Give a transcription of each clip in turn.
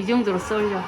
이 정도로 썰려.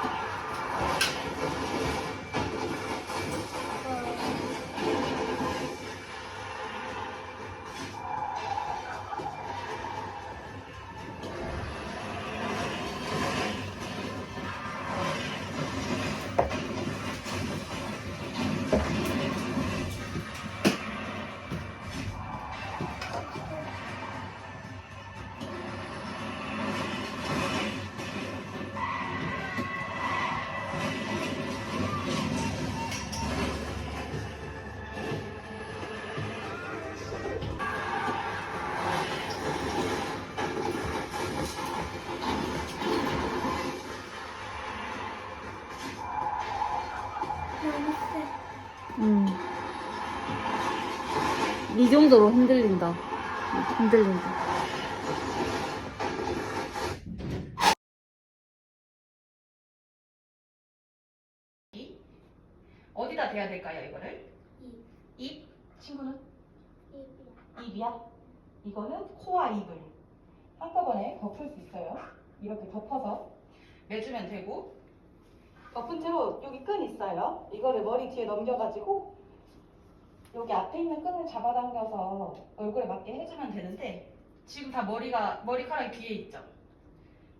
음. 이 정도로 흔들린다. 흔들린다 대야 될까요, 이거를? 입. 친구는? 입이야? 이거는 코와 입을 한꺼번에 덮을 수 있어요. 이렇게 덮어서 매주면 되고 덮은 채로 여기 끈 있어요. 이거를 머리 뒤에 넘겨가지고 여기 앞에 있는 끈을 잡아당겨서 얼굴에 맞게 해주면 되는데 지금 다 머리가 머리카락이 뒤에 있죠.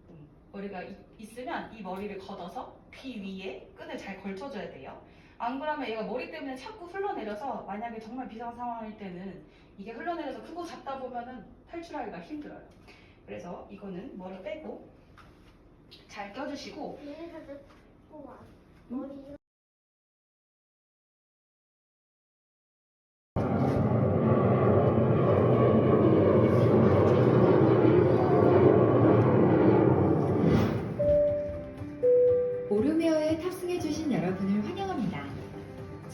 음, 머리가 이- 있으면 이 머리를 걷어서 귀 위에 끈을 잘 걸쳐줘야 돼요. 안 그러면 얘가 머리 때문에 자꾸 흘러내려서 만약에 정말 비상 상황일 때는 이게 흘러내려서 크고 잡다 보면은 탈출하기가 힘들어요. 그래서 이거는 머리 빼고 잘 껴주시고 오르메어에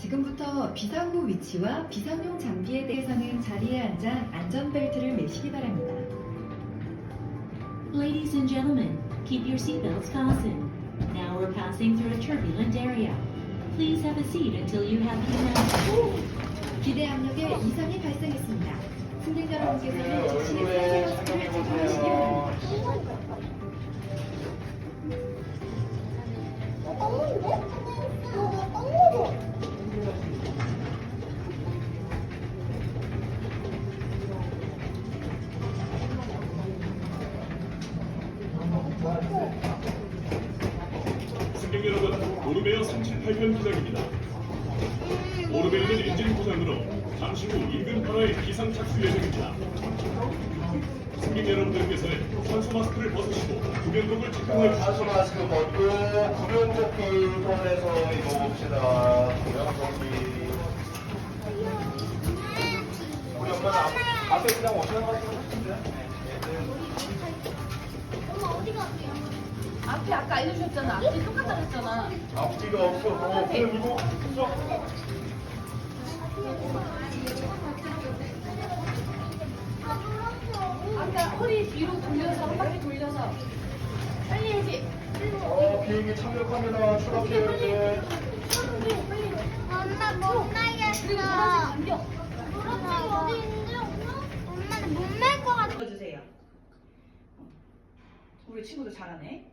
지금부터 비상구 위치와 비상용 장비에 대해서는 자리에 앉아 안전벨트를 매시기 바랍니다. Ladies and gentlemen, keep your seatbelts fastened. Now we're passing through a turbulent area. Please have a seat until you have been announced. 기대 압력에 이상이 발생했습니다. 승객 여러분께서는 즉시 세제 마스크를 착용하시기 바랍니다. 인근 바다에 비상 착수 예정입니다. 승객 여러분들께서는 산소 마스크를 벗으시고 구명복을 착용해 산소. 마스크 벗고 구명조끼 꺼내서 입어봅시다. 구명조끼. 우리 엄마는 앞, 앞에 그냥 오시는 거 같은데? 앞에 아까 알려주셨잖아. 앞뒤 똑같다고 했잖아. 앞뒤가 없어. 어, 그럼 이거 쏙. 아까 허리 뒤로 돌려서 한 바퀴 돌려서 빨리 해야지. 어, 비행기 착륙합니다. 추락해야 돼. 엄마 못 그리고 노란색 나겠어. 당겨. 노란색 어디 있는지 엄마는 못날것 같아. 들어주세요. 우리 친구도 잘하네.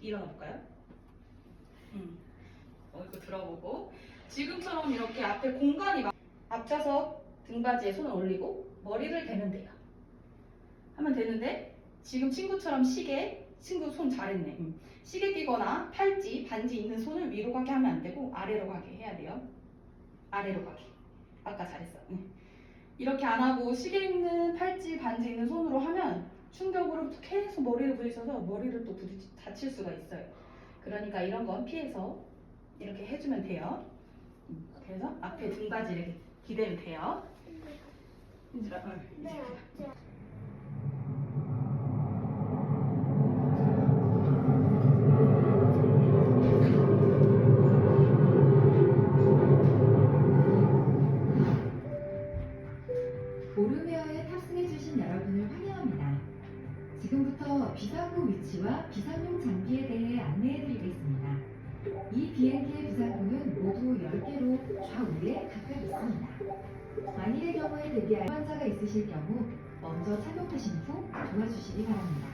일어나 볼까요? 음. 어, 이거 들어보고 지금처럼 이렇게 앞에 공간이 막 앞좌석 등받이에 손을 올리고 머리를 대면 돼요. 하면 되는데 지금 친구처럼 시계 친구 손 잘했네. 음. 시계 끼거나 팔찌, 반지 있는 손을 위로 가게 하면 안 되고 아래로 가게 해야 돼요. 아래로 가게. 아까 잘했어. 응. 이렇게 안 하고 시계 있는 팔찌, 반지 있는 손으로 하면 충격으로 계속 머리를 부딪혀서 머리를 또 부딪 다칠 수가 있어요. 그러니까 이런 건 피해서 이렇게 해주면 돼요. 음, 그래서 앞에 등받이 이렇게 기대면 돼요. 은지라, 어, 이제 위 바랍니다.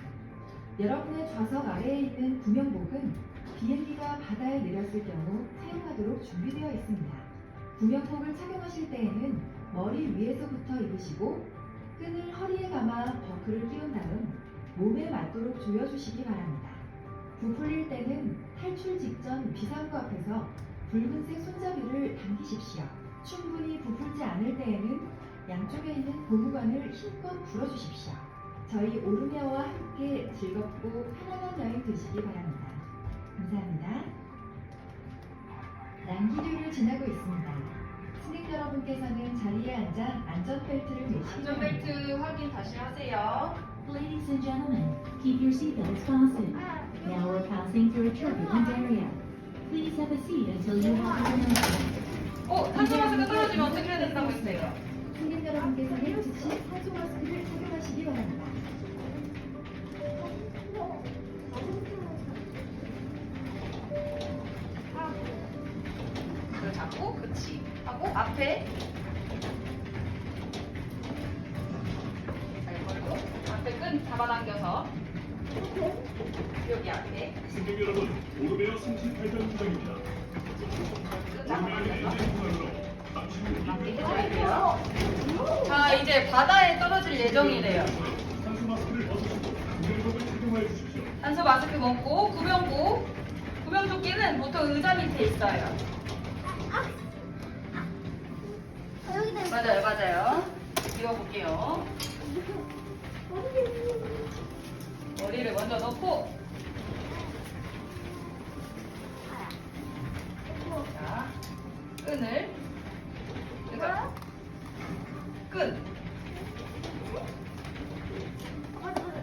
여러분의 좌석 아래에 있는 구명복은 비행기가 바다에 내렸을 경우 사용하도록 준비되어 있습니다. 구명복을 착용하실 때에는 머리 위에서부터 입으시고 끈을 허리에 감아 버클을 끼운 다음 몸에 맞도록 조여주시기 바랍니다. 부풀릴 때는 탈출 직전 비상구 앞에서 붉은색 손잡이를 당기십시오. 충분히 부풀지 않을 때에는 양쪽에 있는 고무관을 힘껏 불어주십시오. 저희 오르메어와 함께 즐겁고 편안한 여행 되시기 바랍니다. 감사합니다. 난기류를 지나고 있습니다. 승객 여러분께서는 자리에 앉아 안전벨트를 매시기 바랍니다. 안전벨트 확인 다시 하세요. Ladies and gentlemen, keep your seatbelts fastened. Now we're passing through a turbulent area. Please have a seat until you have the announcement. 어, 탄소 마스크 떨어지면 어떻게 해야 된다고 했어요? 승객 여러분께서는 즉시 산소 마스크를 착용하시기 바랍니다. 그걸 잡고, 그치. 하고, 앞에. 잘 걸고, 앞에 끈 잡아당겨서. 여기 앞에. 승객 여러분, 오르베어 38편 기장입니다. 끈 잡아당겨서. 자, 이제 바다에 떨어질 예정이래요. 산소 마스크 먹고, 구명복. 구명조끼는 보통 의자 밑에 있어요. 맞아요, 맞아요. 입어볼게요. 머리를 먼저 넣고. 자, 끈을. 끈.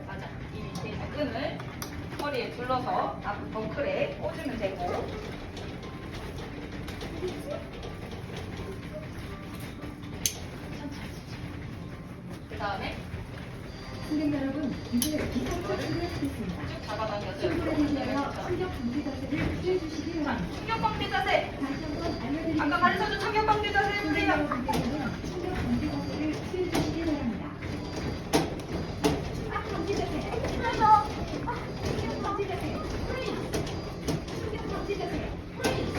맞아. 이 밑에 있는 끈을 허리에 둘러서 앞 덩클에 꽂으면 되고. 그 다음에 승객 여러분, 이제 비상 탈출을 하겠습니다. 쭉 잡아당겨서 충분히 옆으로 내려 자, 충격 방지 자세를 취해주시기 바랍니다. 충격 방지 자세. 다시 한번 알려드리겠습니다. 아까 가르쳐준 충격 방지 자세 승객 해보세요. 여러분께서는 충격 방지 자세를 취해주시기 바랍니다. 아, 방지 자세. 그래서 아, 충격 방지 자세. 프리즈. 충격 방지 자세. 프리즈.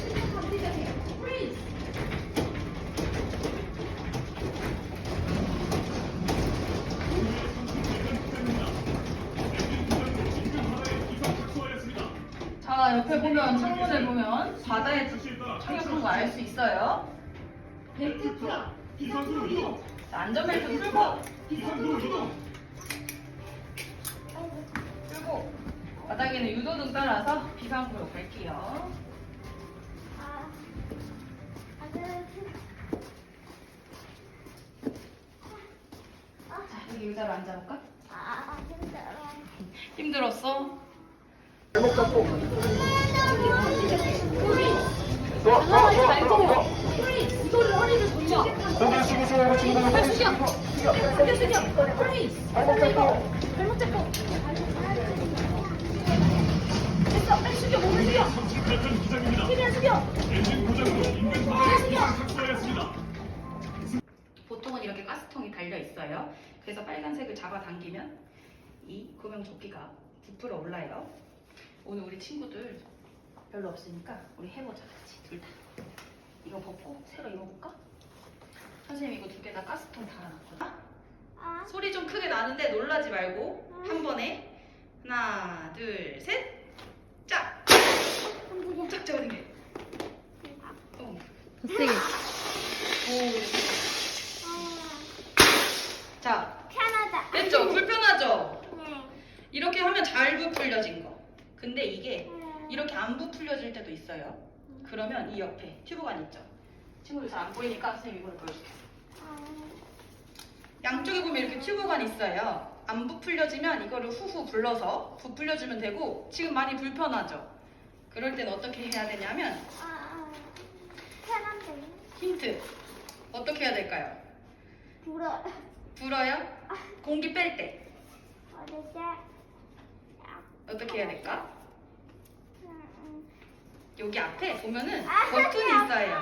충격 방지 자세. 프리즈. 자 옆에 보면 창문을 보면 바다에 착륙한 거 알 수 있어요. 벨트 풀어. 비상구 이동! 자, 안전벨트 풀고 비상구 이동! 풀고 바닥에는 유도등 따라서 비상구로 갈게요. 자 여기 의자로 앉아볼까? 아, 힘들어. 힘들었어? 발목 잡고. 좋아, 좋아, 좋아, 좋아. 이거를 허리를 돌려. 고개 숙이세요, 친구들. 고개 숙이고. 숙여, 숙여. 프리즈. 발목 잡고. 발목 잡고. 됐어, 빨리 숙여, 몸을 숙여. 38편 기장입니다. 최대한 숙여. 엔진 고장으로 인근 바다에 기상 착수하였습니다. 보통은 이렇게 가스통이 달려 있어요. 그래서 빨간색을 잡아당기면 이 구명조끼가 부풀어 올라요. 오늘 우리 친구들 별로 없으니까 우리 해보자 같이 둘 다. 이거 벗고 새로 입어볼까? 선생님 이거 두 개 다 가스통 달아놨거든. 아, 소리 좀 크게 나는데 놀라지 말고 한 번에 하나 둘 셋. 짝! 움직여. 짝 잡아당겨. 어. 더 세게. 오. 아, 자, 편하다. 됐죠? 불편하죠? 네. 이렇게 하면 잘 부풀려진 거. 근데 이게 네. 이렇게 안 부풀려질 때도 있어요. 그러면 이 옆에 튜브관 있죠? 친구들 잘 안 보이니까 선생님 이걸 보여줄게. 아, 양쪽에 보면 이렇게 튜브관 있어요. 안 부풀려지면 이거를 후후 불러서 부풀려주면 되고 지금 많이 불편하죠? 그럴 땐 어떻게 해야 되냐면. 힌트 어떻게 해야 될까요? 불어. 불어요? 공기 뺄 때? 어떻게 해야 될까? 여기 앞에 보면은 버튼이 있어요.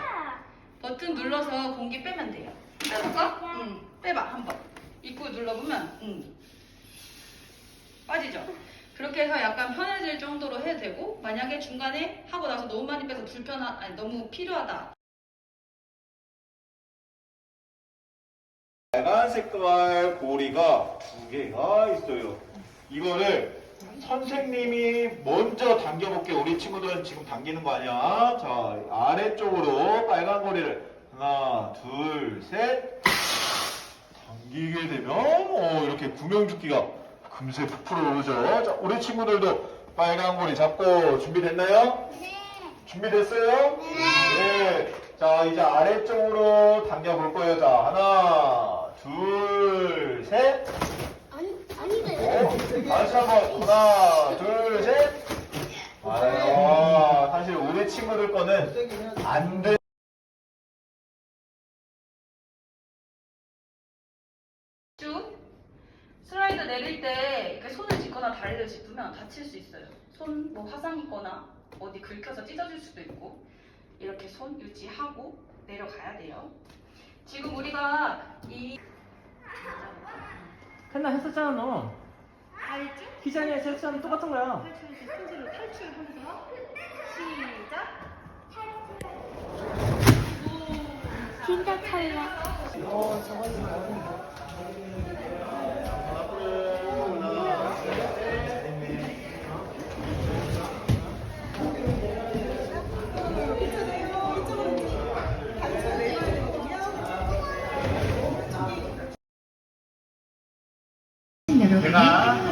버튼 눌러서 공기 빼면 돼요. 빼볼까? 응. 빼봐 한번. 입구 눌러보면 응. 빠지죠. 그렇게 해서 약간 편해질 정도로 해도 되고 만약에 중간에 하고 나서 너무 많이 빼서 불편하 아니 너무 필요하다. 빨간 색깔 고리가 두 개가 있어요. 이거를 선생님이 먼저 당겨볼게요. 우리 친구들은 지금 당기는 거 아니야? 자, 아래쪽으로 빨간 고리를 하나, 둘, 셋. 당기게 되면, 어, 이렇게 구명조끼가 금세 부풀어 오르죠. 자, 우리 친구들도 빨간 고리 잡고 준비됐나요? 네. 준비됐어요? 네. 자, 이제 아래쪽으로 당겨볼 거예요. 자, 하나, 둘, 셋. 다시 한번 하나, 둘, 셋. 아유, 사실 우리 친구들 거는 안 돼. 쭉 슬라이드 내릴 때 이렇게 손을 짚거나 다리를 짚으면 다칠 수 있어요. 손 뭐 화상 있거나 어디 긁혀서 찢어질 수도 있고 이렇게 손 유지하고 내려가야 돼요. 지금 우리가 이 했나 했었잖아 너. 알지? 기장에서 했었는 똑같은 거야. 탈출해서 손으로 탈출하면서 시작. 진짜 탈락. 제가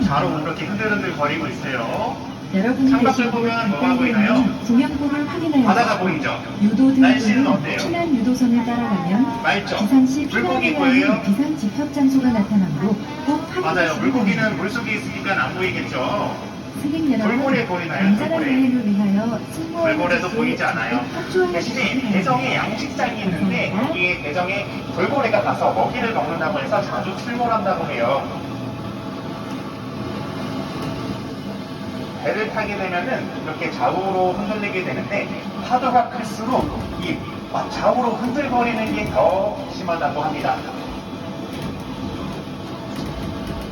좌로 이렇게 흔들흔들 거리고 있어요. 창밖을 보면 뭐가 보이나요? 구명보를 확인하여 바다가 보이죠? 유도 날씨는 어때요? 순환 유도선을 따라가면 맑죠? 비상시 물고기 보여요? 비상 집합 장소가 나타나므로 꼭 확인하시기 맞아요. 물고기는 물속에 있으니까 안 보이겠죠? 승객 여러분, 돌고래 보이나요? 안전한 돌고래. 여행을 위하여 돌고래도 보이지 않아요? 대신에 대정에. 양식장이 있는데. 거기에 대정에 돌고래가 가서 먹이를 먹는다고 해서 자주 출몰한다고 해요. 배를 타게 되면은 이렇게 좌우로 흔들리게 되는데 파도가 클수록 이 좌우로 흔들거리는 게 더 심하다고 합니다.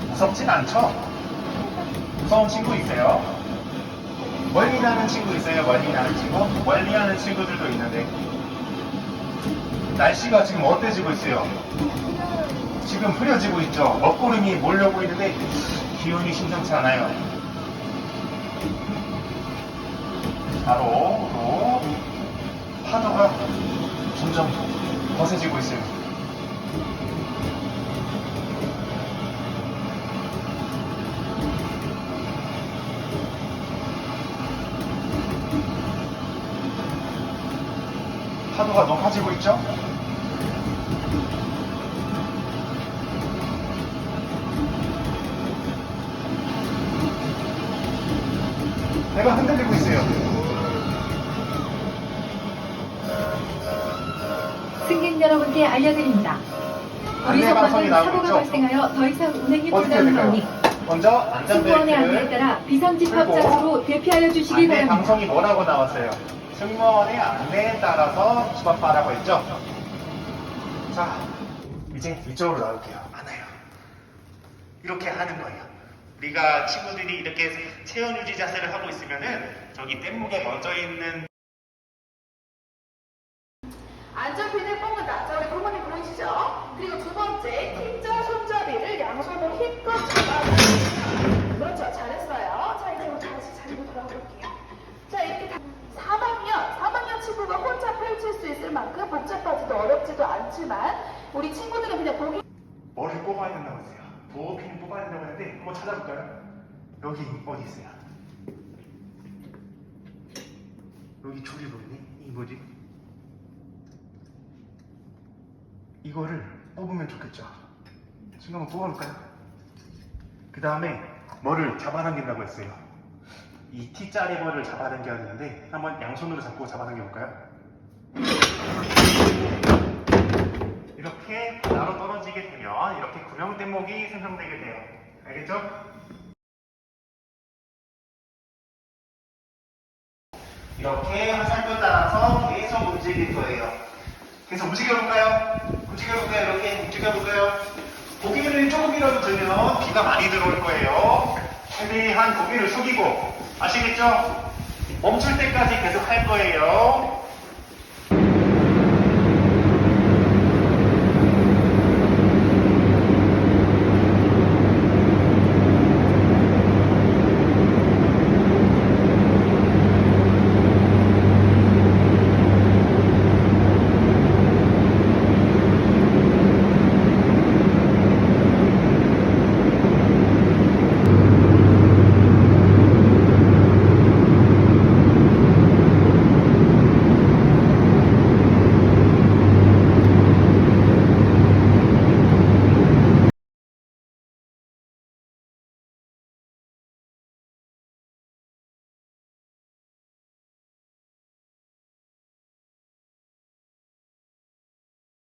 무섭진 않죠? 무서운 친구 있어요? 멀리 나는 친구 있어요? 멀리 나는 친구? 멀리 하는 친구들도 있는데 날씨가 지금 어때지고 있어요? 지금 흐려지고 있죠? 먹구름이 몰려오고 있는데 기온이 심상치 않아요. 바로 또 파도가 점점 거세지고 있어요. 파도가 높아지고 있죠? 배가 흔들리고 있어요. 여러분께 알려드립니다. 우리 나오고 사고가? 발생하여 더 이상 운행이? 불가능하오니 먼저 승무원의 안내에 따라 비상집합장소로 대피하여 주시기 바랍니다. 방송이 뭐라고 나왔어요? 승무원의 안내에 따라서 집합하라고 했죠? 자, 이제 이쪽으로 나올게요. 많아요. 이렇게 하는 거예요. 우리가 친구들이 이렇게 체온 유지 자세를 하고 있으면은 저기 뗏목에 먼저 있는 안전핀을. 자, 우리 부모님 보이시죠? 그리고 두 번째, T자 손잡이를 양손으로 힘껏 잡아주세요. 그렇죠. 잘했어요. 자, 이제 다시 자리로 돌아가 볼게요. 자, 이렇게 다 4학년, 3학년 친구가 혼자 펼칠 수 있을 만큼 복잡하지도 어렵지도 않지만 우리 친구들은 그냥 보기 뭐를 뽑아야 된다고 했어요? 보호핀을 뽑아야 된다고 했는데 한번 찾아볼까요? 여기 어디 있어요? 여기 줄이 보이네? 이 뭐지? 이거를 뽑으면 좋겠죠? 지금 한번 뽑아볼까요? 그 다음에 뭐를 잡아당긴다고 했어요? 이 T자리 벌을 잡아당겨야 되는데 한번 양손으로 잡고 잡아당겨볼까요? 이렇게 바다로 떨어지게 되면 이렇게 구명 대목이 생성되게 돼요. 알겠죠? 이렇게 화살표 따라서 계속 움직일 거예요. 계속 움직여볼까요? 움직여볼까요? 이렇게 움직여볼까요? 고개를 조금이라도 들면 비가 많이 들어올 거예요. 최대한 고개를 숙이고 아시겠죠? 멈출 때까지 계속 할 거예요.